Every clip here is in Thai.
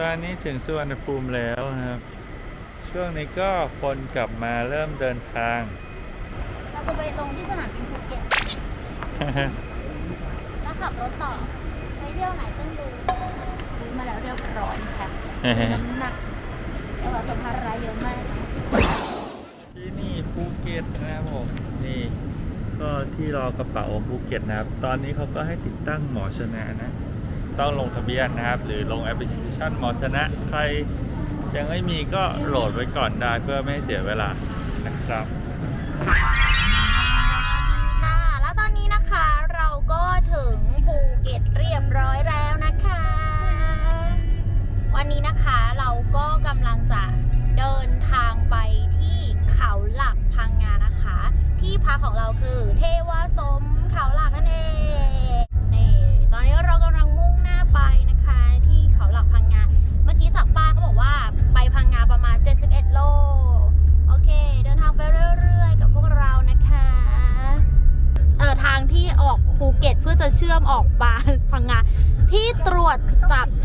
ตอนนี้ถึงสุวรรณภูมิแล้วนะครับ ช่วงนี้ก็คนกลับมาเริ่มเดินทาง เราจะไปลงที่สนามบินภูเก็ตแล้วขับรถต่อไปเที่ยวไหนต้องดูซื้อมาแล้วเรียบร้อยค่ะมีน้ำหนักแต่ว่าสัมภาระเยอะมาก ที่นี่ภูเก็ตนะครับผมนี่ก็ที่รอกระเป๋าภูเก็ตนะครับ ตอนนี้เขาก็ให้ติดตั้งหมอชนะนะ ต้องลงทะเบียนนะครับ หรือลงแอปพลิเคชันหมอชนะใครยังไม่มีก็โหลดไว้ก่อนได้เพื่อไม่ให้เสียเวลานะครับค่ะแล้วตอนนี้นะคะเราก็ถึงภูเก็ตเรียบร้อยแล้ว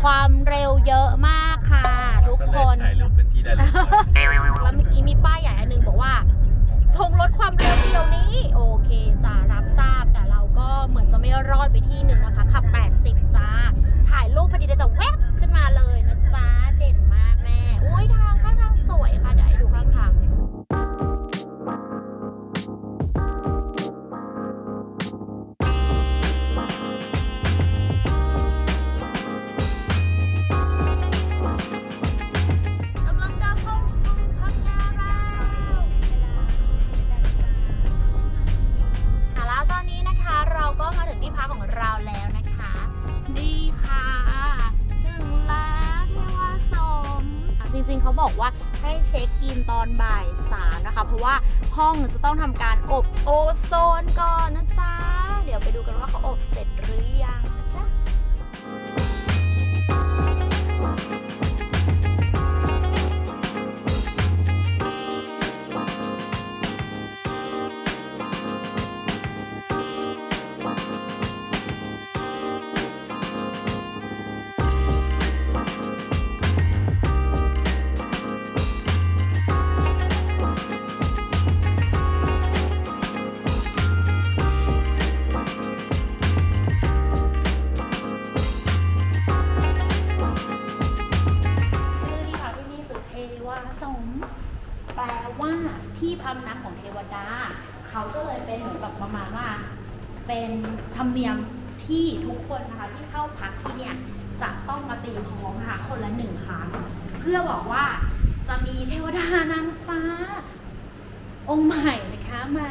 ความ เขาบอกว่าให้เช็คอินตอนบ่ายสามนะคะ เพราะว่าห้องจะต้องทำการอบโอโซนก่อนนะจ๊ะ เดี๋ยวไปดูกันว่าเขาอบเสร็จหรือยัง ป็นเหมือนแบบประมาณว่า เป็นธรรมเนียมที่ทุกคนนะคะที่เข้าพักที่เนี่ยจะต้องมาตีคล้องค่ะคนละหนึ่งครั้ง เพื่อบอกว่าจะมีเทวดานางฟ้า องค์ใหม่นะคะมา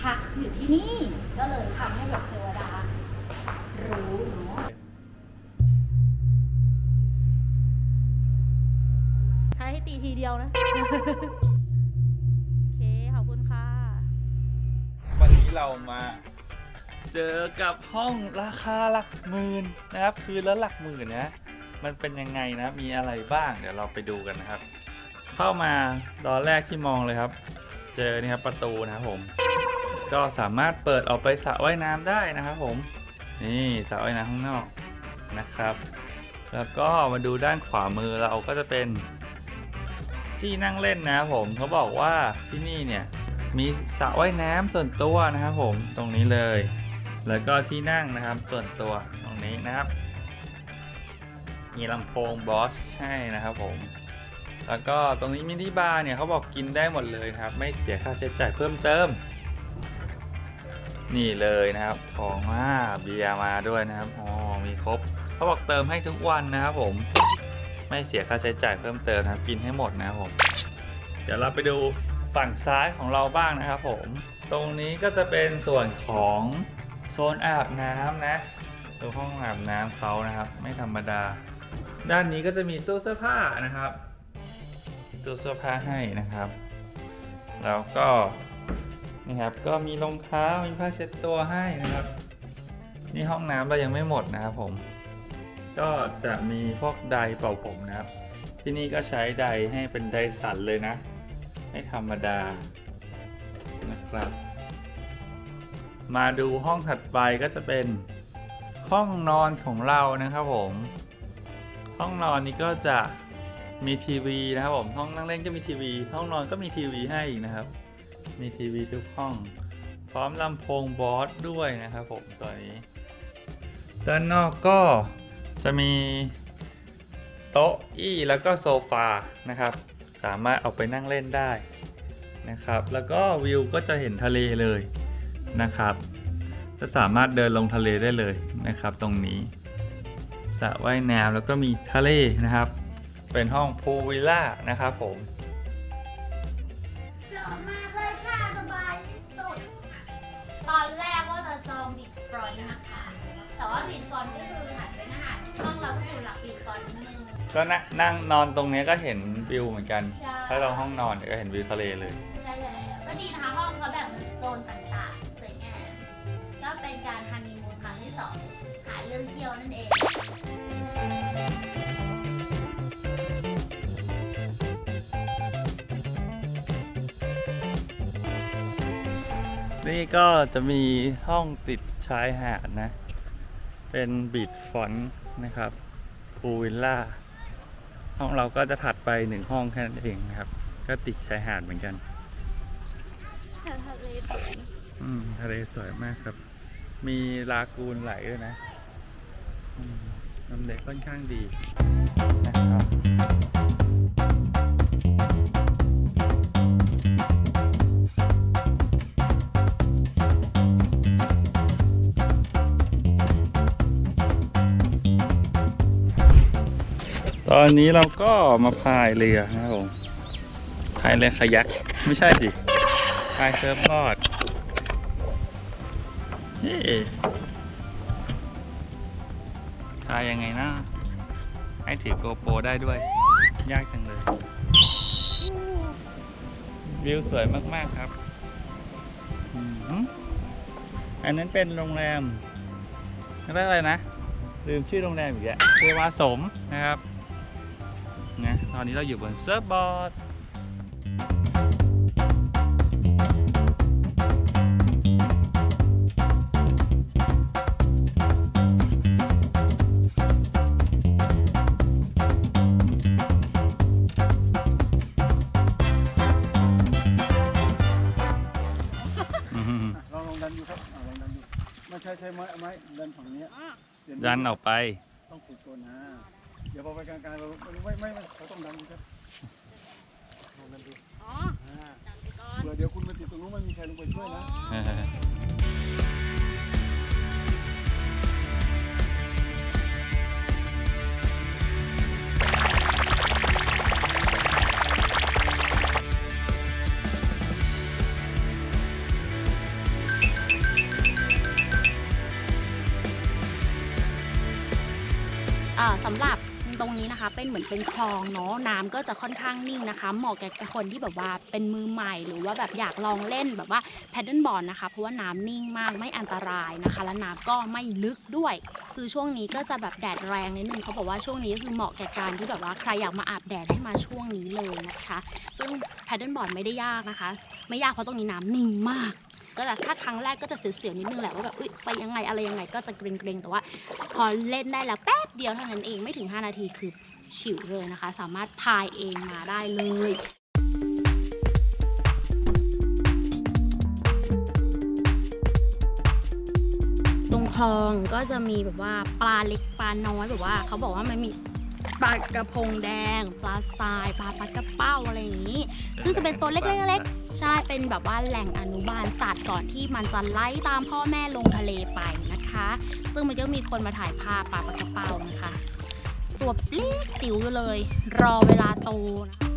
พักอยู่ที่นี่ก็เลยทำให้แบบเทวดารู้เนาะใช้ให้ตีทีเดียวนะ วันนี้เรามา เจอกับห้องราคาหลักหมื่นนะครับ คืนละหลักหมื่นนะมันเป็นยังไงนะมีอะไรบ้างเดี๋ยวเราไปดูกันนะครับ เข้ามาตอนแรกที่มองเลยครับ เจอนี่ครับประตูนะครับผม ก็สามารถเปิดออกไปสระว่ายน้ำได้นะครับผมนี่สระว่ายน้ำข้างนอกนะครับ แล้วก็มาดูด้านขวามือเราก็จะเป็นที่นั่งเล่นนะครับผมเขาบอกว่าที่นี่เนี่ย มีสระว่ายน้ำส่วนตัวนะครับผมตรงนี้เลย แล้วก็ที่นั่งนะครับส่วนตัวตรงนี้นะครับ มีลำโพงบอสให้นะครับผม แล้วก็ตรงนี้มินิบาร์เนี่ยเขาบอกกินได้หมดเลยครับ ไม่เสียค่าใช้จ่ายเพิ่มเติม นี่เลยนะครับ ของอ่าเบียร์มาด้วยนะครับอ๋อมีครบเขาบอกเติมให้ทุกวันนะครับผม ไม่เสียค่าใช้จ่ายเพิ่มเติมนะครับกินให้หมดนะครับผม เดี๋ยวเราไปดู ฝั่งซ้ายของเราบ้างนะครับผม ตรงนี้ก็จะเป็นส่วนของโซนอาบน้ำนะดูห้องอาบน้ำเขานะครับ ไม่ธรรมดา ด้านนี้ก็จะมีตู้เสื้อผ้านะครับตู้เสื้อผ้าให้นะครับ แล้วก็นี่ครับก็มีรองเท้ามีผ้าเช็ดตัวให้นะครับ นี่ห้องน้ำเรายังไม่หมดนะครับผม ก็จะมีพวกไดร์เป่าผมนะครับ ที่นี่ก็ใช้ไดร์ให้เป็นไดร์สันเลยนะ ไม่ธรรมดานะครับ มาดูห้องถัดไปก็จะเป็นห้องนอนของเรานะครับผม ห้องนอนนี้ก็จะมีทีวีนะครับผมห้องนั่งเล่นก็มีทีวี ห้องนอนก็มีทีวีให้นะครับ มีทีวีทุกห้อง พร้อมลำโพงบอสด้วยนะครับผมตัวนี้ด้านนอกก็จะมีโต๊ะอี้แล้วก็โซฟานะครับ สามารถเอาไปนั่งเล่นได้นะครับ แล้วก็วิวก็จะเห็นทะเลเลยนะครับจะสามารถเดินลงทะเลได้เลยนะครับ ตรงนี้สระว่ายน้ำแล้วก็มีทะเลนะครับ เป็นห้องพูลวิลล่านะครับผม ก็นั่งนั่งนอนตรงนี้ก็เห็นวิวเหมือนกัน ใช่ ถ้าเราห้องนอนเนี่ยก็เห็นวิวทะเลเลย ใช่แล้วก็ดีนะคะห้องเขาแบบเป็นโซนต่างๆสวยงามก็เป็นการฮันนีมูนครั้งที่สองหาเรื่องเที่ยวนั่นเอง นี่ก็จะมีห้องติดชายหาดนะ เป็นบีดฟอนต์นะครับพูลวิลล่า ห้องเราก็จะถัดไปหนึ่งห้องแค่นั้นเองนะครับ ก็ติดชายหาดเหมือนกันทะเลสวยอืมทะเลสวยมากครับ มีลากูนไหลด้วยนะอืมน้ำเล็กค่อนข้างดีนะครับ อนนี้เราก็มาพายเรือนะครับผมพายเรือคายักไม่ใช่สิพายเซิร์ฟบอร์ดเฮ้พายยังไงนะให้ถือโกโปรได้ด้วย ยากจังเลย วิวสวยมาก ๆ ครับอืมอันนั้นเป็นโรงแรมเรียกอะไรนะ ลืมชื่อโรงแรมอีกแล้วเทวาสมนะครับ นะตอนนี้เราอยู่บนเซิร์ฟบอร์ดอืมอะลองลองดันดูครับอะลองดันดูไม่ใช่ใช้ไม้ไม้ดันฝั่งเนี้ยเปลี่ยดันออกไปต้องฝึกก่อนนะ เดี๋ยวพอไปกลางๆเราไม่ไม่ไม่เขาต้องดันดูครับลองดันดูอ๋ออ่าดันไปก่อนเผื่อเดี๋ยวคุณไปติดตรงนู้นไม่มีใครลงไปช่วยนะอ่า นะคะ เป็นเหมือนเป็นคลองเนาะน้ำก็จะค่อนข้างนิ่งนะคะ เหมาะแก่คนที่แบบว่าเป็นมือใหม่หรือว่าแบบอยากลองเล่นแบบว่าแพดเดิลบอร์ดนะคะ เพราะว่าน้ำนิ่งมากไม่อันตรายนะคะ และน้ำก็ไม่ลึกด้วย คือช่วงนี้ก็จะแบบแดดแรงนิดนึงเขาบอกว่าช่วงนี้คือเหมาะแก่การที่แบบว่าใครอยากมาอาบแดดให้มาช่วงนี้เลยนะคะ ซึ่งแพดเดิลบอร์ดไม่ได้ยากนะคะ ไม่ยากเพราะตรงนี้น้ำนิ่งมาก ก็จะถ้าครั้งแรกก็จะเสียวๆนิดนึงแหละว่าแบบอุ๊ยไปยังไงอะไรยังไงก็จะเกรงๆแต่ว่า พอเล่นได้แล้วแป๊บเดียวเท่านั้นเองไม่ถึง 5 นาทีคือฉิวเลยนะคะ สามารถพายเองมาได้เลยตรงคลองก็จะมีแบบว่าปลาเล็กปลาน้อยแบบว่าเขาบอกว่ามันมี ปลากระพงแดง ปลาทราย ปลาปลากระเป้าอะไรอย่างนี้ ซึ่งจะเป็นตัวเล็กๆใช่ เป็นแบบว่าแหล่งอนุบาลสัตว์ก่อนที่มันจะไล่ตามพ่อแม่ลงทะเลไปนะคะ ซึ่งมันก็มีคนมาถ่ายภาพปลาปลากระเป้านะคะ ตัวเล็กจิ๋วเลย รอเวลาโตนะคะ